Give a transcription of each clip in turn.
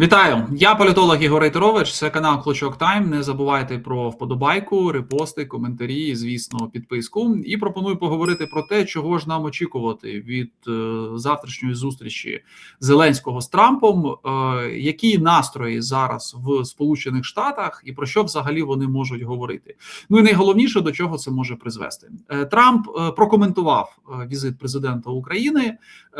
Вітаю, я політолог Ігор Рейтерович. Це канал Клочок Тайм. Не забувайте про вподобайку, репости, коментарі, звісно, підписку. І пропоную поговорити про те, чого ж нам очікувати від е, завтрашньої зустрічі Зеленського з Трампом, е, які настрої зараз в Сполучених Штатах і про що взагалі вони можуть говорити. Ну і найголовніше до чого це може призвести. Е, Трамп прокоментував візит президента України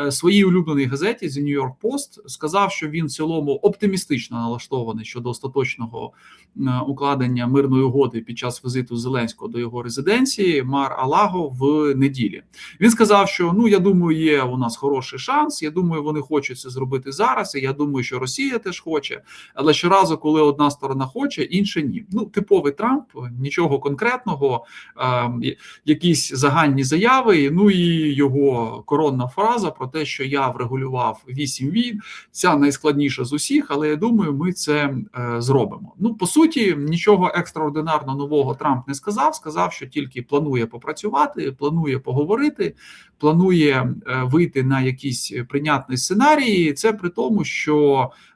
своїй улюбленій газеті The New York Post, сказав, що він в цілому оптимістично налаштований щодо остаточного е, укладення мирної угоди під час візиту Зеленського до його резиденції Мар Алаго в неділі. Він сказав, що ну я думаю, є у нас хороший шанс. Я думаю, вони хочуть це зробити зараз. І я думаю, що Росія теж хоче. Але щоразу, коли одна сторона хоче, інша ні. Ну типовий Трамп, нічого конкретного, е, якісь загальні заяви. Ну і його коронна фраза про те, що я врегулював вісім війн. Ця найскладніша з усіх, але я думаю, ми це е, зробимо. Ну по суті, нічого екстраординарно нового Трамп не сказав. Сказав, що тільки планує попрацювати, планує поговорити, планує е, вийти на якісь прийнятні сценарії. Це при тому, що е,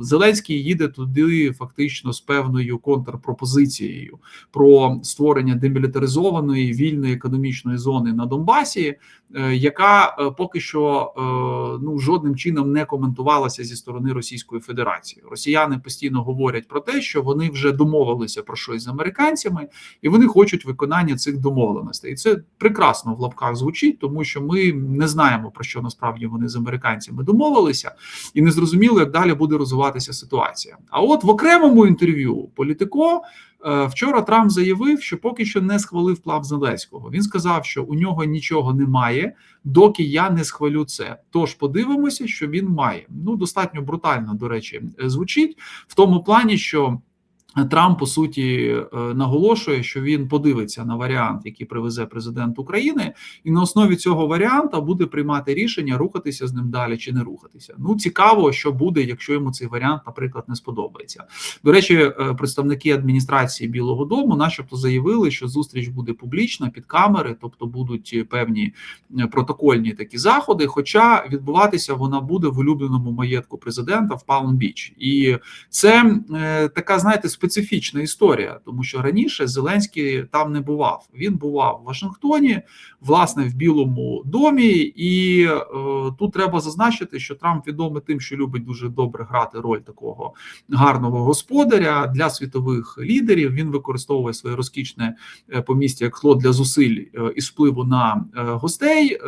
Зеленський їде туди фактично з певною контрпропозицією про створення демілітаризованої вільної економічної зони на Донбасі, е, яка е, поки що е, ну жодним чином не коментувалася зі сторони Російської Федерації. Росіяни постійно говорять про те, що вони вже домовилися про щось з американцями, і вони хочуть виконання цих домовленостей. І це прекрасно в лапках звучить, тому що ми не знаємо про що насправді вони з американцями домовилися, і не зрозуміло, як далі буде розвиватися ситуація. А от в окремому інтерв'ю політико. Е, Вчора Трамп заявив, що поки що не схвалив план Зеленського. Він сказав, що у нього нічого немає, доки я не схвалю це. Тож подивимося, що він має. Ну достатньо брутально, до речі, звучить в тому плані, що. Трамп по суті е, наголошує, що він подивиться на варіант, який привезе президент України, і на основі цього варіанта буде приймати рішення рухатися з ним далі чи не рухатися. Ну цікаво, що буде, якщо йому цей варіант, наприклад, не сподобається. До речі, е, представники адміністрації Білого Дому, начебто, заявили, що зустріч буде публічна під камери, тобто будуть певні е, протокольні такі заходи. Хоча відбуватися вона буде в улюбленому маєтку президента в Палм-Біч. і це е, така, знаєте, специфічна історія, тому що раніше Зеленський там не бував. Він бував в Вашингтоні, власне, в Білому домі, і е, тут треба зазначити, що Трамп відомий тим, що любить дуже добре грати роль такого гарного господаря для світових лідерів. Він використовує своє розкішне е, помістя як хлод для зусиль е, із впливу на е, гостей.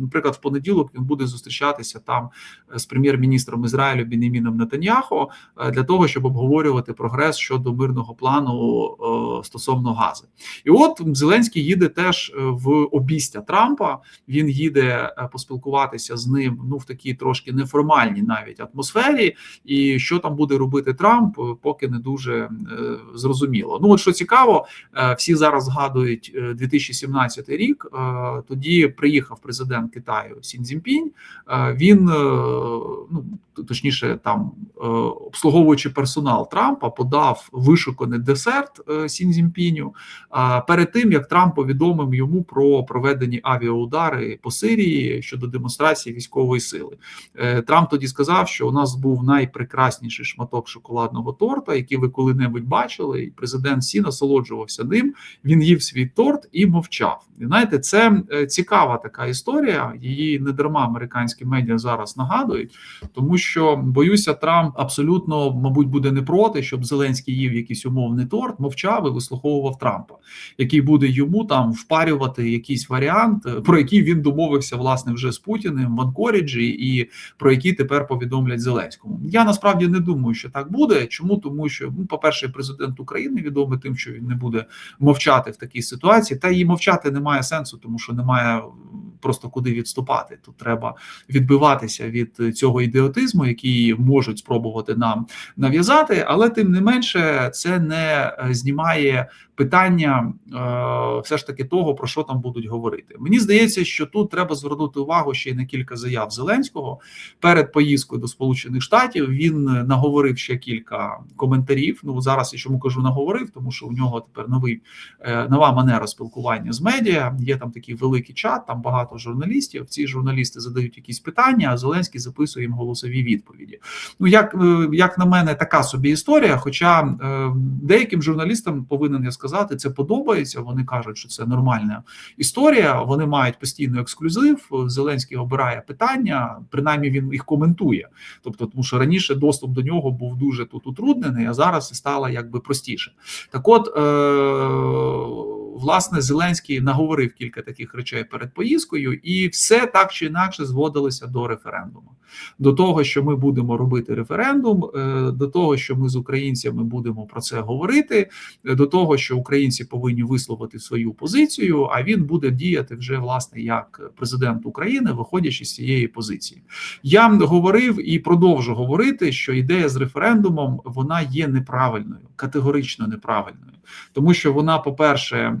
Наприклад, в понеділок він буде зустрічатися там з прем'єр-міністром Ізраїлю Беніміном Нетаньяхо е, для того, щоб обговорювати прогрес щодо мирного плану е, стосовно гази. І от Зеленський їде теж е, в обістя Трампа. Він їде е, поспілкуватися з ним ну в такій трошки неформальній навіть атмосфері. І що там буде робити Трамп, поки не дуже зрозуміло. Ну от що цікаво, всі зараз згадують е, 2017 рік. Тоді приїхав президент Китаю Сін Цзіньпінь. Він ну точніше, там обслуговуючи персонал Трампа, подав вишуканий десерт е, Сін Цзіньпіню, а перед тим як Трамп повідомив йому про проведені авіаудари по Сирії щодо демонстрації військової сили. Е, Трамп тоді сказав, що у нас був найпрекрасніший шматок шоколадного торта, який ви коли-небудь бачили, і президент Сі насолоджувався ним. Він їв свій торт і мовчав. І знаєте, це е, цікава така історія. Її не дарма американські медіа зараз нагадують, тому що боюся, Трамп абсолютно, мабуть, буде не проти, щоб Зеленський їв якийсь умовний торт, мовчав і вислуховував Трампа, який буде йому там впарювати якийсь варіант, е, про який він домовився власне вже з Путіним в Анкоріджі, і про який тепер повідомлять Зеленському. Я насправді не думаю, що так буде. Чому тому, що ну, по перше, президент України відомий тим, що він не буде мовчати в такій ситуації, та і мовчати немає сенсу, тому що немає просто куди відступати. Тут треба відбиватися від цього ідіотизму, який можуть спробувати нам нав'язати, але тим не менше це не е, знімає питання е, все ж таки того, про що там будуть говорити. Мені здається, що тут треба звернути увагу ще й на кілька заяв Зеленського перед поїздкою до Сполучених Штатів. Він наговорив ще кілька коментарів. Ну зараз я чому кажу наговорив, тому що у нього тепер новий е, нова манера спілкування з медіа. Є там такий великий чат, там багато журналістів. Ці журналісти задають якісь питання, а Зеленський записує їм голосові відповіді. Ну як, е, як на мене, така собі історія. Хоча деяким журналістам повинен я сказати, це подобається. Вони кажуть, що це нормальна історія. Вони мають постійно ексклюзив. Зеленський обирає питання, принаймні він їх коментує. Тобто, тому що раніше доступ до нього був дуже тут утруднений, а зараз стало якби простіше. Так, от е- власне Зеленський наговорив кілька таких речей перед поїздкою, і все так чи інакше зводилося до референдуму. До того, що ми будемо робити референдум, е, до того, що ми з українцями будемо про це говорити, е, до того, що українці повинні висловити свою позицію, а він буде діяти вже власне як президент України, виходячи з цієї позиції. Я говорив і продовжу говорити, що ідея з референдумом вона є неправильною, категорично неправильною, тому що вона, по перше,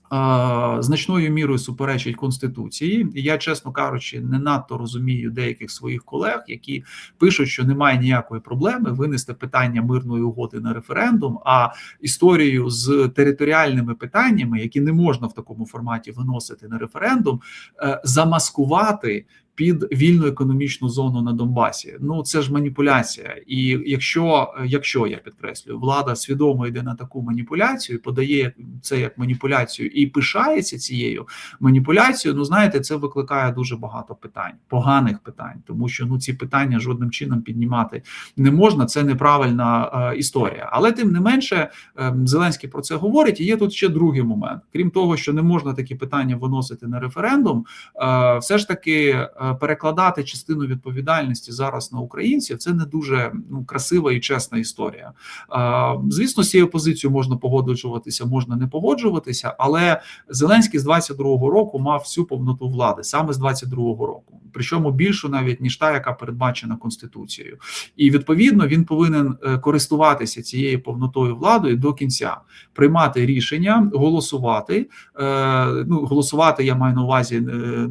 значною мірою суперечить конституції, і я, чесно кажучи, не надто розумію деяких своїх колег, які пишуть, що немає ніякої проблеми винести питання мирної угоди на референдум, а історію з територіальними питаннями, які не можна в такому форматі виносити на референдум, е, замаскувати під вільну економічну зону на Донбасі. Ну це ж маніпуляція. І якщо якщо я підкреслюю, влада свідомо йде на таку маніпуляцію, подає це як маніпуляцію і пишається цією маніпуляцією. Ну знаєте, це викликає дуже багато питань, поганих питань, тому що ну ці питання жодним чином піднімати не можна. Це неправильна е, історія. Але тим не менше, е, Зеленський про це говорить. І є тут ще другий момент. Крім того, що не можна такі питання виносити на референдум, е, все ж таки. Е, перекладати частину відповідальності зараз на українців це не дуже ну красива і чесна історія. Звісно, з цією позицією можна погоджуватися, можна не погоджуватися, але Зеленський з 22-го року мав всю повноту влади саме з 22-го року, причому більшу навіть ніж та, яка передбачена конституцією, і відповідно він повинен е, користуватися цією повнотою владою до кінця, приймати рішення, голосувати. Е, ну голосувати я маю на увазі е,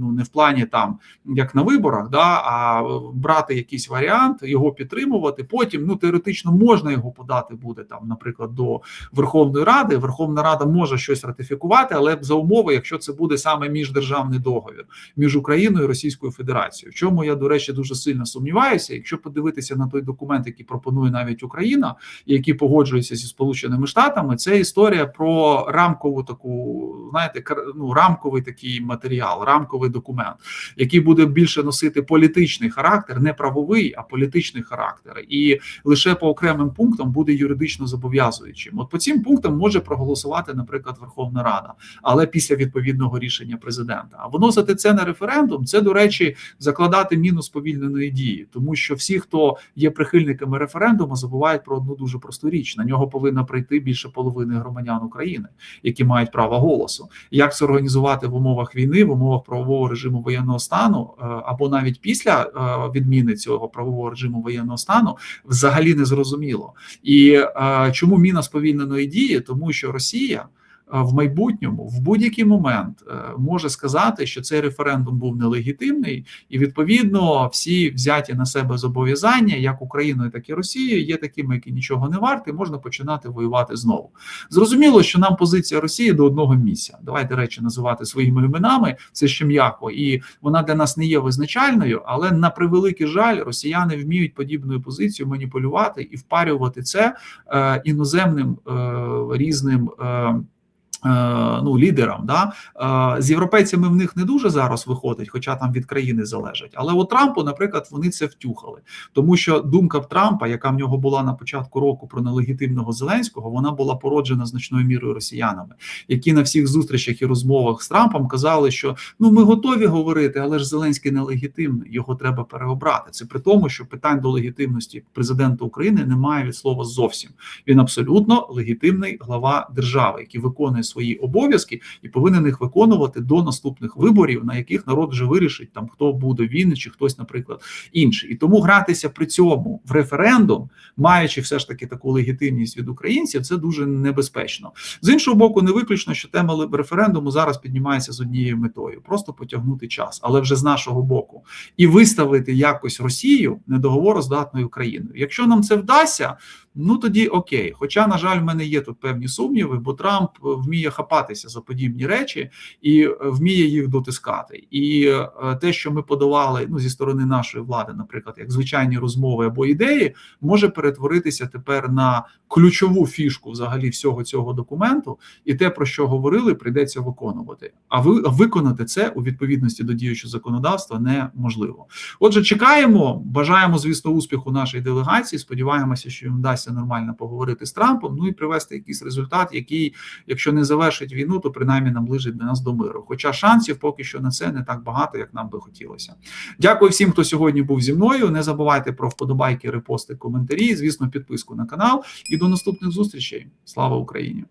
ну не в плані там як на виборах, да, а брати якийсь варіант, його підтримувати. Потім ну теоретично можна його подати буде там, наприклад, до Верховної Ради. Верховна Рада може щось ратифікувати, але за умови, якщо це буде саме міждержавний договір між Україною і Російською Федерацією. Чому я до речі дуже сильно сумніваюся. Якщо подивитися на той документ, який пропонує навіть Україна, і який погоджується зі Сполученими Штатами, це історія про рамкову таку, знаєте, ну, рамковий такий матеріал, рамковий документ, який буде більше носити політичний характер, не правовий, а політичний характер, і лише по окремим пунктам буде юридично зобов'язуючим. От по цим пунктам може проголосувати, наприклад, Верховна Рада, але після відповідного рішення президента. А виносити це на референдум, це до речі, закладати мінус повільненої дії, тому що всі, хто є прихильниками референдуму, забувають про одну дуже просту річ: на нього повинна прийти більше половини громадян України, які мають право голосу. Як це організувати в умовах війни, в умовах правового режиму воєнного стану? Е, або навіть після е, відміни цього правового режиму воєнного стану взагалі не зрозуміло. І е, чому міна сповільненої дії? Тому що Росія в майбутньому в будь-який момент е, може сказати, що цей референдум був нелегітимний, і відповідно всі взяті на себе зобов'язання, як Україною, так і Росією, є такими, які нічого не варті, можна починати воювати знову. Зрозуміло, що нам позиція Росії до одного місця. Давайте речі називати своїми іменами. Це ще м'яко, і вона для нас не є визначальною, але на превеликий жаль, росіяни вміють подібною позицією маніпулювати і впарювати це е, іноземним е, різним. Е, Е, ну, лідерам, да е, з європейцями в них не дуже зараз виходить, хоча там від країни залежать. Але у Трампу, наприклад, вони це втюхали, тому що думка Трампа, яка в нього була на початку року про нелегітимного Зеленського, вона була породжена значною мірою росіянами, які на всіх зустрічах і розмовах з Трампом казали, що ну ми готові говорити, але ж Зеленський нелегітимний, його треба переобрати. Це при тому, що питань до легітимності президента України немає від слова зовсім. Він абсолютно легітимний глава держави, який виконує свої обов'язки і повинен їх виконувати до наступних виборів, на яких народ вже вирішить там хто буде він чи хтось, наприклад, інший. І тому гратися при цьому в референдум, маючи все ж таки таку легітимність від українців, це дуже небезпечно. З іншого боку, не виключно, що тема референдуму зараз піднімається з однією метою просто потягнути час, але вже з нашого боку, і виставити якось Росію недоговороздатною країною. Якщо нам це вдасться, ну тоді окей. Хоча, на жаль, в мене є тут певні сумніви, бо Трамп е, вміє хапатися за подібні речі і е, вміє їх дотискати. І е, те, що ми подавали ну зі сторони нашої влади, наприклад, як звичайні розмови або ідеї, може перетворитися тепер на ключову фішку взагалі всього цього документу, і те, про що говорили, прийдеться виконувати. А ви виконати це у відповідності до діючого законодавства неможливо. Отже, чекаємо, бажаємо, звісно, успіху нашій делегації. Сподіваємося, що їм вдасться нормально поговорити з Трампом. Ну і привести якийсь результат, який, якщо не завершить війну, то принаймні наближить до нас до миру. Хоча шансів поки що на це не так багато, як нам би хотілося. Дякую всім, хто сьогодні був зі мною. Не забувайте про вподобайки, репости, коментарі. Звісно, підписку на канал. І до наступних зустрічей. Слава Україні!